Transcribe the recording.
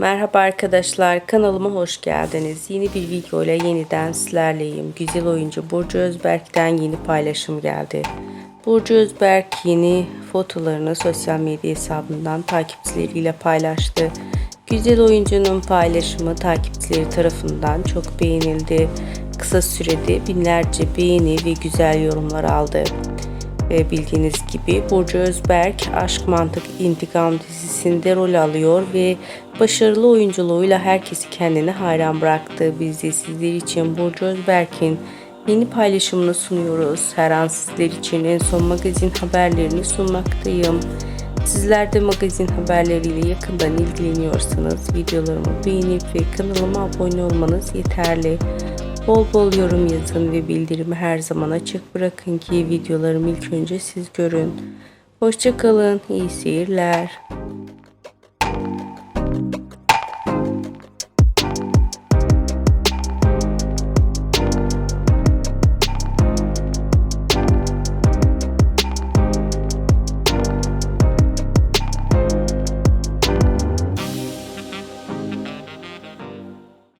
Merhaba arkadaşlar kanalıma hoş geldiniz. Yeni bir video ile yeniden sizlerleyim. Güzel oyuncu Burcu Özberk'ten yeni paylaşım geldi. Burcu Özberk yeni fotolarını sosyal medya hesabından takipçileriyle paylaştı. Güzel oyuncunun paylaşımı takipçileri tarafından çok beğenildi. Kısa sürede binlerce beğeni ve güzel yorumlar aldı. Ve bildiğiniz gibi Burcu Özberk Aşk Mantık İntikam dizisinde rol alıyor ve başarılı oyunculuğuyla herkesi kendine hayran bıraktı. Biz de sizler için Burcu Özberk'in yeni paylaşımını sunuyoruz. Her an sizler için en son magazin haberlerini sunmaktayım. Sizler de magazin haberleriyle yakından ilgileniyorsanız videolarımı beğenip ve kanalıma abone olmanız yeterli. Bol bol yorum yazın ve bildirimi her zaman açık bırakın ki videolarımı ilk önce siz görün. Hoşçakalın, iyi seyirler.